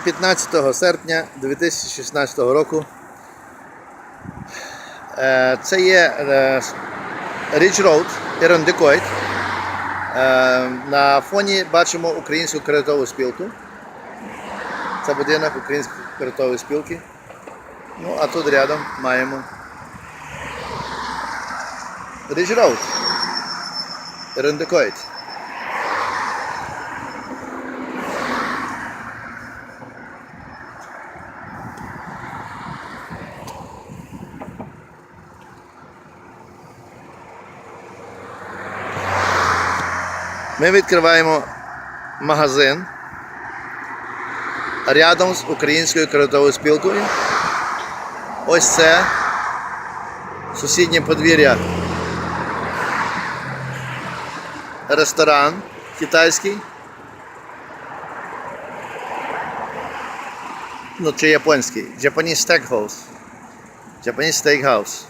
15 серпня 2016 року. Е, Це є е, Ridge Road, Ірондикойт. Е, На фоні бачимо українську кредитову спілку. Це будинок української кредитової спілки. Ну, а тут рядом маємо Ridge Road. Ірондикойт. Ми відкриваємо магазин рядом з українською кредитовою спілкою. Ось це сусіднє подвір'я. Ресторан китайський. Ну, чи японський. Japanese Steakhouse. Japanese Steakhouse.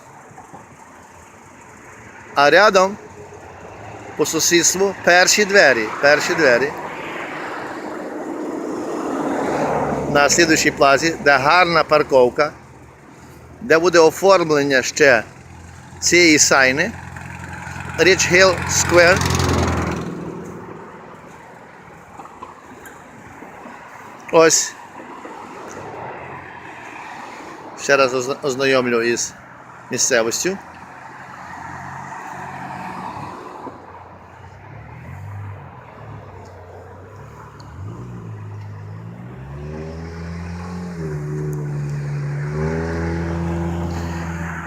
А рядом по сусідству перші двері. Перші двері. На слідуючій плазі, де гарна парковка, де буде оформлення ще цієї сайни. Rich Hill Square. Ось. Ще раз ознайомлю із місцевістю.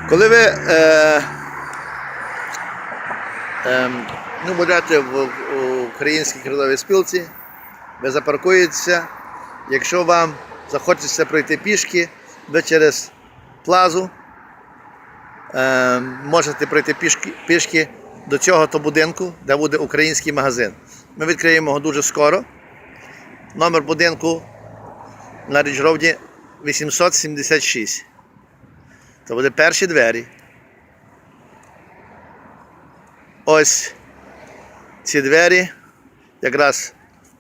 Коли ви е, е, ну, будете в, в українській кредовій спілці, ви запаркуєтеся. Якщо вам захочеться пройти пішки, ви через плазу е, можете пройти пішки, пішки до цього то будинку, де буде український магазин. Ми відкриємо його дуже скоро. Номер будинку на Ріджровді 876. Це буде перші двері. Ось ці двері якраз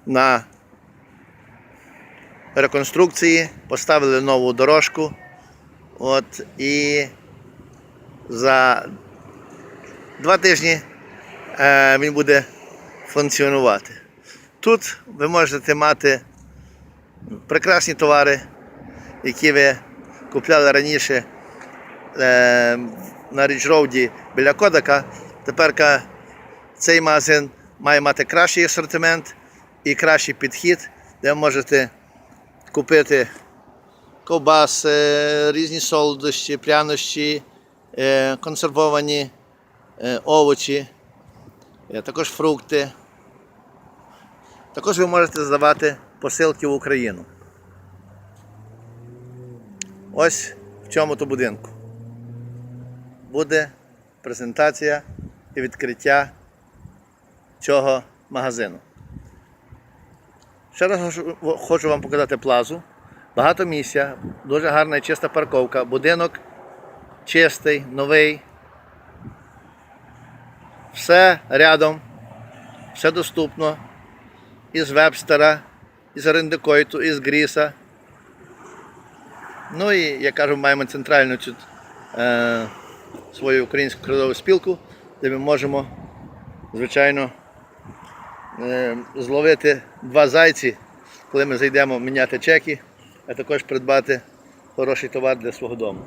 на реконструкції поставили нову дорожку. От, і за два тижні е, він буде функціонувати. Тут ви можете мати прекрасні товари, які ви купляли раніше на Річ-Роуді біля Кодака. Тепер цей магазин має мати кращий асортимент і кращий підхід, де ви можете купити ковбаси, різні солодощі, прянощі, е, консервовані е, овочі, е, також фрукти. Також ви можете здавати посилки в Україну. Ось в цьому то будинку буде презентація і відкриття цього магазину. Ще раз хочу- вам показати плазу. Багато місця, дуже гарна і чиста парковка. Будинок чистий, новий. Все рядом, все доступно. Із Вебстера, із Рендикойту, із Гріса. Ну і, я кажу, маємо центральну цю е, свою українську крилову спілку, де ми можемо, звичайно, е, зловити два зайці, коли ми зайдемо міняти чеки, а також придбати хороший товар для свого дому.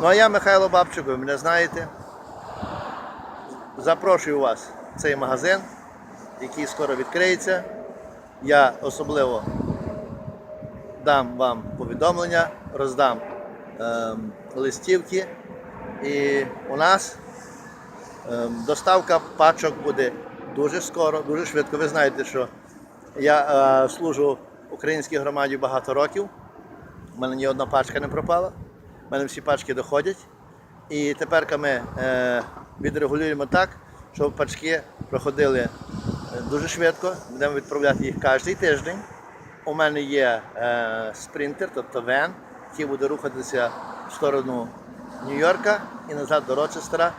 Ну а я Михайло Бабчук, ви мене знаєте. Запрошую вас в цей магазин, який скоро відкриється. Я особливо дам вам повідомлення, роздам листівки. І у нас ем, доставка пачок буде дуже скоро, дуже швидко. Ви знаєте, що я е, служу українській громаді багато років. У мене ні одна пачка не пропала. У мене всі пачки доходять. І тепер ми е, відрегулюємо так, щоб пачки проходили е, дуже швидко. Будемо відправляти їх кожен тиждень. У мене є спринтер, тобто вен, який буде рухатися в сторону Нью-Йорка і назад до Рочестера.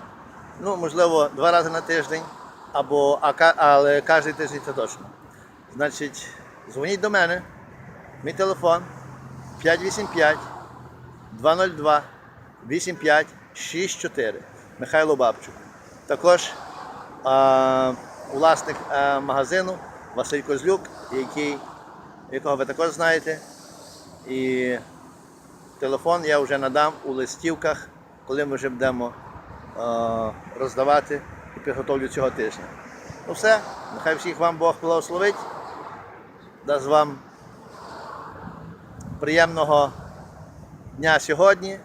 Ну, можливо, два рази на тиждень, або, але кожен тиждень це точно. Значить, дзвоніть до мене. Мій телефон 585 202 8564 Михайло Бабчук. Також а, власник а, магазину Василь Козлюк, який, якого ви також знаєте. І Телефон я вже надам у листівках, коли ми вже будемо е, роздавати і підготовлю цього тижня. Ну все, нехай всіх вам Бог благословить, дасть вам приємного дня сьогодні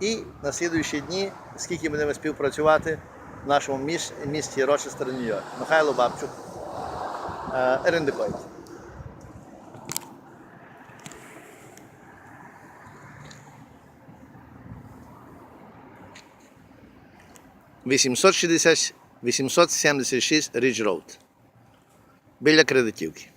і на слідуючі дні, скільки будемо співпрацювати в нашому місті Рочестер, Нью-Йорк. Михайло Бабчук, е, Ерендикоїд. 860, 876 Ridge Road біля кредитівки.